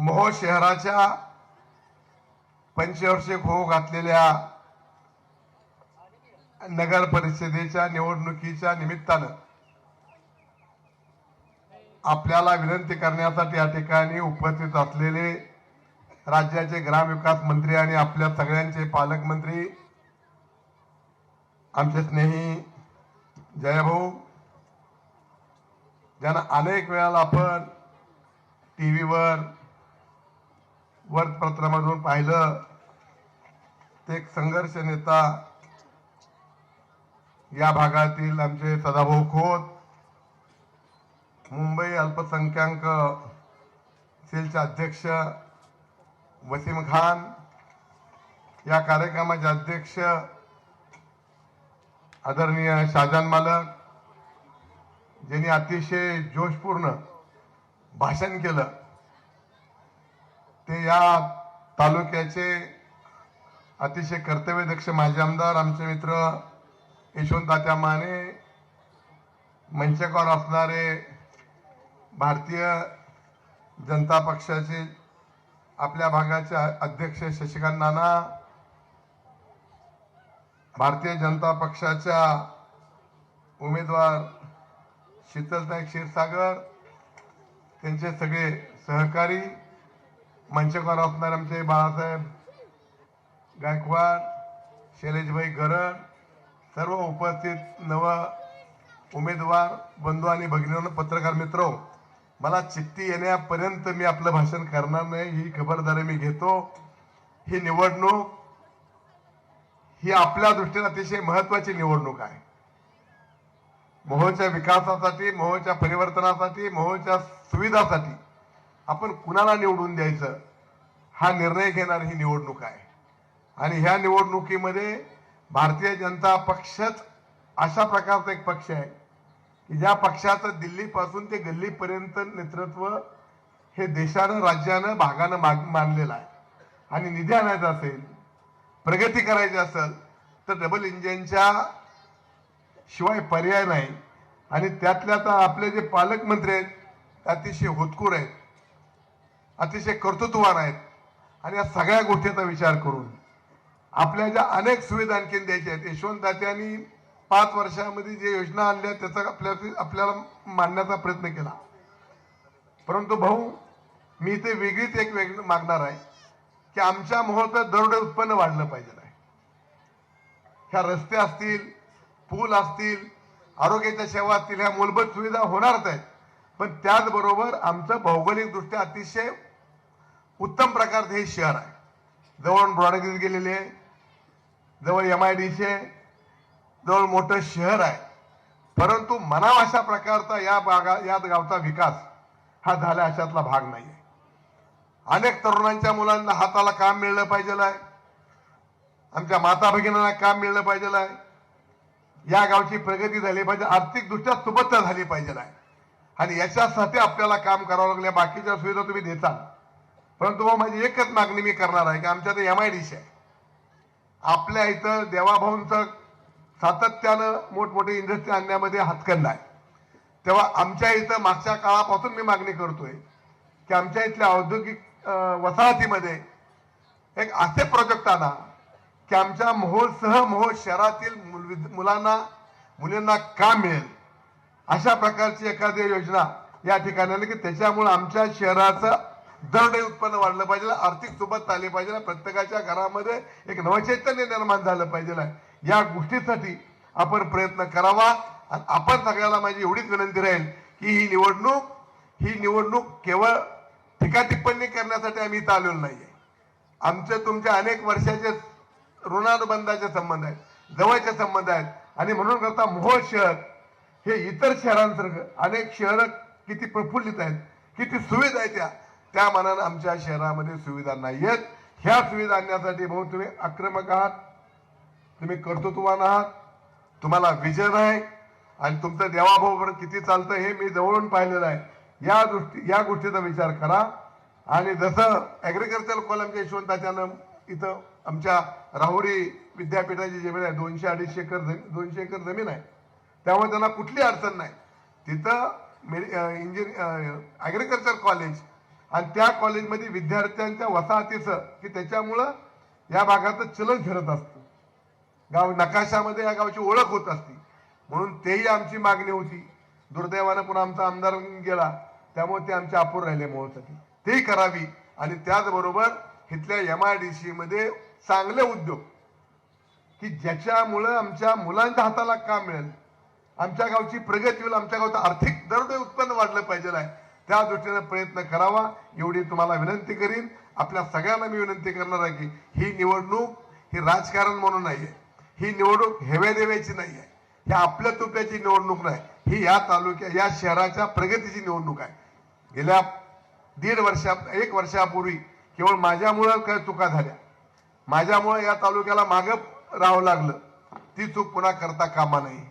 मोहोळ शहराच्या पंचवर्षीय होऊ घातलेल्या नगर परिषदेच्या निवडणुकीच्या निमित्तानं आपल्याला विनंती करण्यासाठी या ठिकाणी उपस्थित असलेले राज्याचे ग्रामविकास मंत्री आणि आपल्या सगळ्यांचे पालकमंत्री आमचे स्नेही जयभाऊ ज्यांना अनेक वेळाला आपण टी व्हीवर वर्तपत्रामधून पाहिलं ते एक संघर्ष नेता या भागातील आमचे सदाभाऊ खोत मुंबई अल्पसंख्याक सेलचे अध्यक्ष वसीम खान या कार्यक्रमाचे अध्यक्ष आदरणीय शाहजान मालक ज्यांनी अतिशय जोशपूर्ण भाषण केलं. ते या तालुक्याचे अतिशय कर्तव्यदक्ष माजी आमदार आमचे मित्र यशवंतात्या माने मंचकावर असणारे भारतीय जनता पक्षाचे आपल्या भागाचे अध्यक्ष शशिकांत नाना भारतीय जनता पक्षाच्या उमेदवार शीतलताई क्षीरसागर त्यांचे सगळे सहकारी मंचकार असणारे आमचे बाळासाहेब गायकवाड शैलेशभाई गरड सर्व उपस्थित नव उमेदवार बंधू आणि भगिनींनो पत्रकार मित्र मला चिठ्ठी येण्यापर्यंत मी आपलं भाषण करणार नाही ही खबरदारी मी घेतो. ही निवडणूक ही आपल्या दृष्टीने अतिशय महत्वाची निवडणूक आहे. मोहोळच्या विकासासाठी मोहोळच्या परिवर्तनासाठी मोहोळच्या सुविधासाठी आपण कुणाला निवडून द्यायचं? हा निर्णय घेणार ही निवडणूक आहे. आणि ह्या निवडणुकीमध्ये भारतीय जनता पक्षच अशा प्रकारचा एक पक्ष आहे की ज्या पक्षाचं दिल्लीपासून ते गल्लीपर्यंत नेतृत्व हे देशानं राज्यानं भागानं माग मानलेलं आहे. आणि निधी आणायचा असेल प्रगती करायची असेल तर डबल इंजिनच्या शिवाय पर्याय नाही. आणि त्यातल्या आता आपले जे पालकमंत्री आहेत ते अतिशय होतकूर आहेत. अतिशय कर्तृत्ववान आहेत. आणि या सगळ्या गोष्टीचा विचार करून आपल्या ज्या अनेक सुविधा आणखीन द्यायच्या आहेत यशवंतात्यांनी पाच वर्षामध्ये जे योजना आणल्या त्याचा आपल्या आपल्याला मांडण्याचा प्रयत्न केला. परंतु भाऊ मी इथे वेगळीच एक वेग मागणार आहे की आमच्या मुहूर्तात दरोडे उत्पन्न वाढलं पाहिजे आहे. ह्या रस्ते असतील पूल असतील आरोग्याच्या सेवा असतील ह्या मूलभूत सुविधा होणारच आहेत. पण त्याचबरोबर आमचं भौगोलिकदृष्ट्या अतिशय उत्तम प्रकारचं हे शहर आहे. जवळ ब्रॉडगेज गेलेले आहे. जवळ एम आय डी जवळ मोठं शहर आहे. परंतु मनाव अशा प्रकारचा या भागा या गावचा विकास हा झाला अशातला भाग नाही आहे अनेक तरुणांच्या मुलांना हाताला काम मिळलं पाहिजे आहे. आमच्या माता भगिनींना काम मिळलं पाहिजे आहे. या गावची प्रगती झाली पाहिजे आर्थिकदृष्ट्या सुबत्ता झाली पाहिजे आहे. आणि याच्यासाठी आपल्याला काम करावं लागलं बाकीच्या सुविधा तुम्ही देता परंतु भाऊ माझी एकच मागणी मी करणार आहे की आमच्या ते एम आय डी आहे. आपल्या इथं देवाभाऊंचं सातत्यानं मोठमोठे इंडस्ट्री आणण्यामध्ये हातखंड आहे. तेव्हा आमच्या इथं मागच्या काळापासून मी मागणी करतोय की आमच्या इथल्या औद्योगिक वसाहतीमध्ये एक असे प्रोजेक्ट आणा की आमच्या मोहोळसह मोहोळ शहरातील मुल- मुलांना मुलींना काम मिळेल. अशा प्रकारची एखादी योजना या ठिकाणी आली की त्याच्यामुळे आमच्या शहराचं दरडे उत्पन्न वाढलं पाहिजे आर्थिक सोबत आली पाहिजे प्रत्येकाच्या घरामध्ये एक नवचैतन्य निर्माण झालं पाहिजे. या गोष्टीसाठी आपण प्रयत्न करावा आणि आपण सगळ्याला माझी एवढीच विनंती राहील की ही निवडणूक ही निवडणूक केवळ टीका टिप्पणी करण्यासाठी आम्ही इथं आलेलो नाहीये. आमचे तुमच्या अनेक वर्षाचे ऋणानुबंधाचे संबंध आहेत जवळचे संबंध आहेत आणि म्हणून करता मोहोळ शहर हे इतर शहरांसारखं अनेक शहरं किती प्रफुल्लित आहेत किती सुविधा आहेत त्या. त्या मानानं आमच्या शहरामध्ये सुविधा नाही आहेत ह्या सुविधा आणण्यासाठी भाऊ तुम्ही आक्रमक आहात. तुम्ही कर्तृत्ववान आहात. तुम्हाला विजन आहे. आणि तुमचं देवाभाऊ किती चालतं हे मी जवळून पाहिलेलं आहे. या दृष्टी या गोष्टीचा विचार करा. आणि जसं ऍग्रिकल्चर कॉलमच्या यशवंताच्यानं इथं आमच्या राहुरी विद्यापीठाची जमीन आहे दोनशे अडीचशे एकर जमीन दोनशे एकर जमीन आहे. त्यामुळे त्यांना कुठली अडचण नाही. तिथं इंजिनियर ऍग्रिकल्चर कॉलेज आणि त्या कॉलेजमध्ये विद्यार्थ्यांच्या वसाहतीचं की त्याच्यामुळं या भागाचं चलन फिरत असतं. गाव नकाशामध्ये या गावची ओळख होत असती. म्हणून तेही आमची मागणी होती. दुर्दैवानं पुन्हा आमचा आमदार गेला. त्यामुळे ते आमच्या अपूर राहिले मोहसाठी तेही करावी आणि त्याचबरोबर इथल्या एम आय डी सी मध्ये चांगले उद्योग. की ज्याच्यामुळं आमच्या मुलांच्या हाताला काम मिळेल. आमच्या गावची प्रगती होईल आमच्या गावचं आर्थिक दरडोई उत्पन्न वाढलं पाहिजे आहे. त्या दृष्टीने प्रयत्न करावा. एवढी तुम्हाला विनंती करीन. आपल्या सगळ्यांना मी विनंती करणार आहे की ही निवडणूक ही राजकारण म्हणून नाहीये. ही निवडणूक हेव्यादेव्याची नाही आहे ही आपल्या तुप्याची निवडणूक नाही. ही या तालुक्या या शहराच्या प्रगतीची निवडणूक आहे. गेल्या दीड वर्षा एक वर्षापूर्वी केवळ माझ्यामुळं काय चुका झाल्या. माझ्यामुळं या तालुक्याला मागं राहावं लागलं. ती चूक पुन्हा करता कामा नाही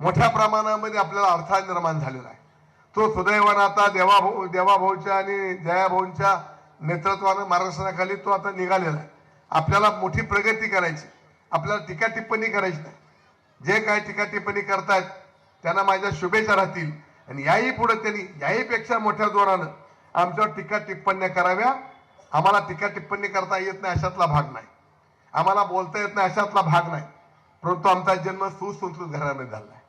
मोठ्या प्रमाणामध्ये आपल्याला अडथळा निर्माण झालेला आहे. तो सुदैवानं आता देवाभाऊ देवाभाऊच्या आणि जयाभाऊंच्या नेतृत्वानं मार्गदर्शनाखाली तो आता निघालेला आहे. आपल्याला मोठी प्रगती करायची. आपल्याला टीका टिप्पणी करायची नाही. जे काय टीका टिप्पणी करतायत त्यांना माझ्या शुभेच्छा राहतील. आणि याही पुढे त्यांनी याही पेक्षा मोठ्या जोरानं आमच्यावर टीका टिप्पण्या कराव्या. आम्हाला टीका टिप्पणी करता येत नाही अशातला भाग नाही. आम्हाला बोलता येत नाही अशातला भाग नाही. परंतु आमचा जन्म सुसंस्कृत घरामध्ये झाला आहे.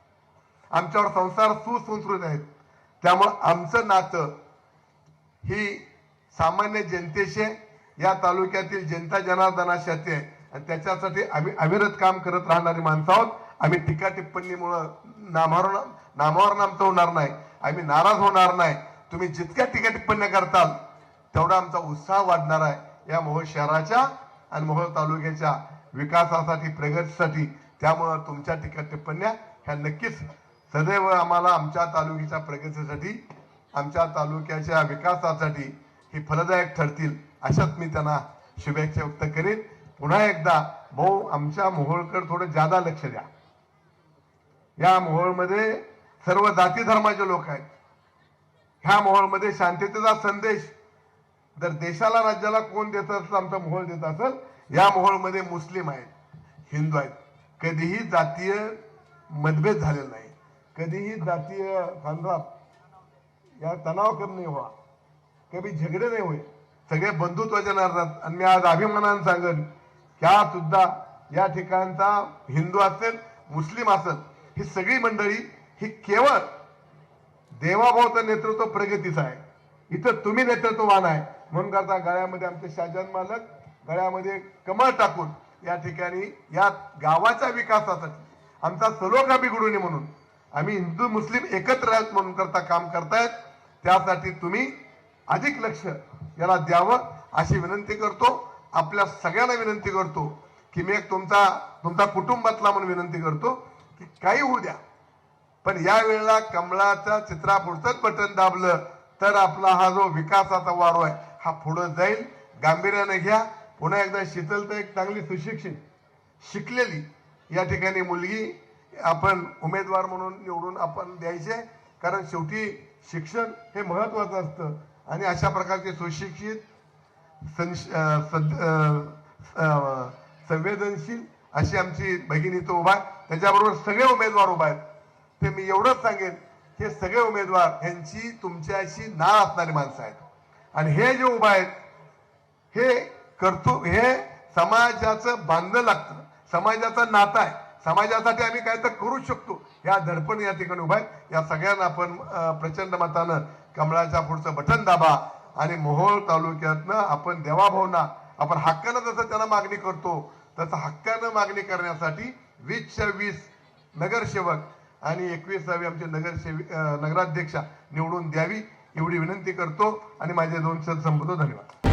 आमच्यावर संसार सुसंस्कृत आहेत. त्यामुळं आमचं नातं ही सामान्य जनतेशी या तालुक्यातील जनता जनार्दनाशी आहे. आणि त्याच्यासाठी आम्ही अविरत काम करत राहणारी माणसं आहोत. आम्ही टीका टिप्पणीमुळं नामावर नामावर आमचं होणार नाही. आम्ही नाराज होणार नाही. तुम्ही जितक्या टीका टिप्पण्या करताल तेवढा आमचा उत्साह वाढणार आहे. या मोहोळ शहराच्या आणि मोहोळ तालुक्याच्या विकासासाठी प्रगतीसाठी त्यामुळं तुमच्या टीका टिप्पण्या ह्या नक्कीच सदैव आम्हाला आमच्या तालुक्याच्या प्रगतीसाठी आमच्या तालुक्याच्या विकासासाठी ही फलदायक ठरतील अशाच मी त्यांना शुभेच्छा व्यक्त करेन. पुन्हा एकदा भाऊ आमच्या मोहोळकर थोडं जादा लक्ष द्या. या मोहोळमध्ये सर्व जाती धर्माचे लोक आहेत. ह्या मोहोळमध्ये शांततेचा संदेश जर देशाला राज्याला कोण देत असेल आमचा मोहोळ देत असेल या मोहोळमध्ये मुस्लिम आहेत हिंदू आहेत. कधीही जातीय मतभेद झालेला नाही. कधीही जातीय संग्राम या तणाव कमी नाही व्हा कधी झगडे नाही होय सगळे बंधुत्वाच्या नारात आणि मी आज अभिमानानं सांगेन ह्या सुद्धा या ठिकाणचा हिंदू असेल मुस्लिम असेल ही सगळी मंडळी ही केवळ देवाभाऊचं नेतृत्व प्रगतीचं आहे. इथं तुम्ही नेतृत्ववान आहे. म्हणून करता गळ्यामध्ये आमचे शाहजान मालक गळ्यामध्ये कमळ टाकून या ठिकाणी या गावाच्या विकासासाठी आमचा सलोखा बिघडू नये म्हणून आम्ही हिंदू मुस्लिम एकत्र आहेत म्हणून करता काम करतायत. त्यासाठी तुम्ही अधिक लक्ष याला द्यावं अशी विनंती करतो. आपल्या सगळ्यांना विनंती करतो की मी एक तुमचा तुमचा कुटुंबातला म्हणून विनंती करतो की काही होऊ द्या. पण या वेळेला कमळाच्या चित्रापुढचंच बटन दाबलं तर आपला हा जो विकासाचा वारो आहे हा पुढे जाईल. गांभीर्याने घ्या. पुन्हा एकदा शीतल तर एक चांगली सुशिक्षित शिकलेली या ठिकाणी मुलगी आपण उमेदवार म्हणून निवडून आपण द्यायचे. कारण शेवटी शिक्षण हे महत्वाचं असतं. आणि अशा प्रकारचे सुशिक्षित संवेदनशील अशी आमची भगिनी तो उभा आहे. त्याच्याबरोबर सगळे उमेदवार उभा आहेत. ते मी एवढंच सांगेन हे सगळे उमेदवार यांची तुमच्याशी नाळ असणारी माणसं आहेत. आणि हे जे उभा आहेत हे करतो हे समाजाचं बांधणं लागतं. समाजाचं नाता आहे. समाजासाठी आम्ही काय तर करू शकतो. या दडपण या ठिकाणी उभा आहेत. या सगळ्यांना आपण प्रचंड मतानं कमळाच्या पुढचं बटन दाबा आणि मोहोळ तालुक्यातनं आपण देवाभावना आपण हक्कानं जसं त्यांना मागणी करतो तसं हक्कानं मागणी करण्यासाठी वीसच्या वीस नगरसेवक आणि एकवीसावी आमचे नगरसेवी नगराध्यक्षा निवडून द्यावी एवढी विनंती करतो. आणि माझे दोन शब्द संपवतो धन्यवाद.